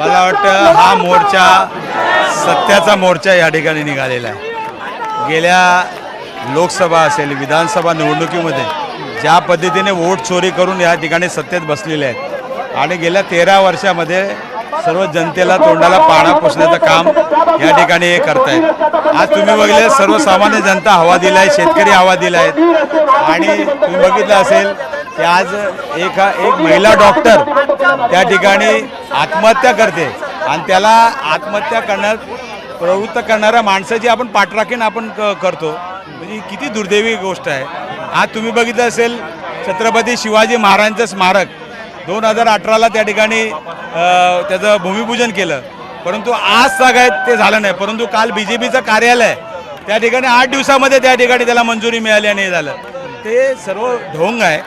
मला वाटतं हा मोर्चा सत्याचा मोर्चा या ठिकाणी निघालेला आहे. गेल्या लोकसभा असेल विधानसभा निवडणुकीमध्ये ज्या पद्धतीने वोट चोरी करून या ठिकाणी सत्तेत बसलेले आहेत आणि गेल्या तेरा वर्षामध्ये सर्व जनतेला तोंडाला पाणा पुसण्याचं काम या ठिकाणी हे करतायत. आज तुम्ही बघितलं सर्वसामान्य जनता हवा दिला आहे शेतकरी हवा दिला आहेत आणि तुम्ही बघितलं असेल की आज एका एक महिला डॉक्टर त्या ठिकाणी आत्महत्या करते. आणि त्याला आत्महत्या करण्यात प्रवृत्त करणाऱ्या माणसाची आपण पाठराखीन आपण क करतो. म्हणजे किती दुर्दैवी गोष्ट आहे. आज तुम्ही बघितलं असेल छत्रपती शिवाजी महाराजांचं स्मारक. दोन हजार अठराला त्या ठिकाणी त्याचं भूमिपूजन केलं. परंतु आज सगळ्यात ते झालं नाही. परंतु काल बी जे पीचं कार्यालय त्या ठिकाणी आठ दिवसामध्ये त्या ठिकाणी त्याला मंजुरी मिळाली आणि हे झालं. ते सर्व ढोंग आहे.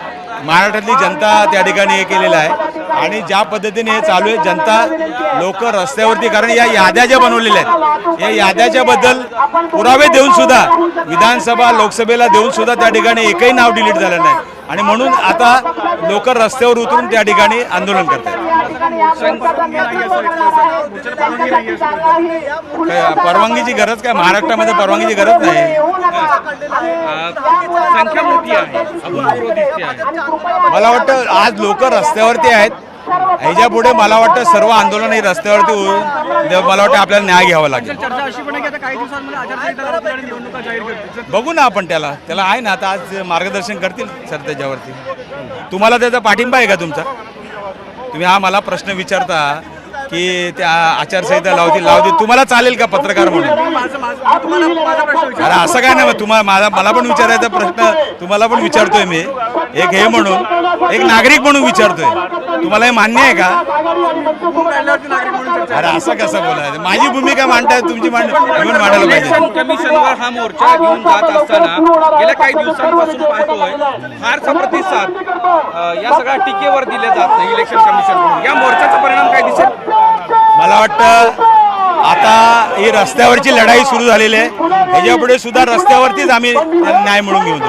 महाराष्ट्रातली जनता त्या ठिकाणी हे केलेलं आहे. आणि ज्या पद्धतीने हे चालू आहे जनता लोक रस्त्यावरती कारण या याद्या ज्या बनवलेल्या आहेत या याद्याच्या बद्दल पुरावे देऊन सुद्धा विधानसभा लोकसभेला देऊन सुद्धा त्या ठिकाणी एकही नाव डिलीट झालं नाही. आणि म्हणून आता लोक रस्त्यावर उतरून त्या ठिकाणी आंदोलन करतात परवानगीची गरज काय? महाराष्ट्रामध्ये परवानगीची गरज नाही. संख्या मोठी आहे. मला वाटतं आज लोक रस्त्यावरती आहेत ह्याच्या पुढे मला वाटतं सर्व आंदोलन हे रस्त्यावरती होऊन ते मला वाटतं आपल्याला न्याय घ्यावा लागेल. बघू ना आपण त्याला. त्याला आहे ना आता आज मार्गदर्शन करतील सर त्याच्यावरती. तुम्हाला त्याचा पाठिंबा आहे का तुमचा? तुम्ही हा मला प्रश्न विचारता. की त्या आचारसंहिता लावतील लावतील. तुम्हाला चालेल का पत्रकार म्हणून? अरे असं काय नाही तुम्हाला मला मला पण विचारायचा प्रश्न तुम्हाला पण विचारतोय मी. एक हे म्हणून एक नागरिक म्हणून विचारतोय. तुम्हाला हे मान्य आहे का? अरे असं कसं बोलायचं? माझी भूमिका मांडताय तुमची मांड मांडायला पाहिजे. कमिशनवर हा मोर्चा घेऊन जात असताना गेल्या काही दिवसांपासून पाहतोय फारसा प्रतिसाद या सगळ्या टीकेवर दिले जात नाही इलेक्शन कमिशन या मोर्चाचा परिणाम काय दिसत वाटतं आता ही रस्त्यावरची लढाई सुरू झालेली आहे. ह्याच्यापुढे सुद्धा रस्त्यावरतीच आम्ही न्याय मिळून घेऊन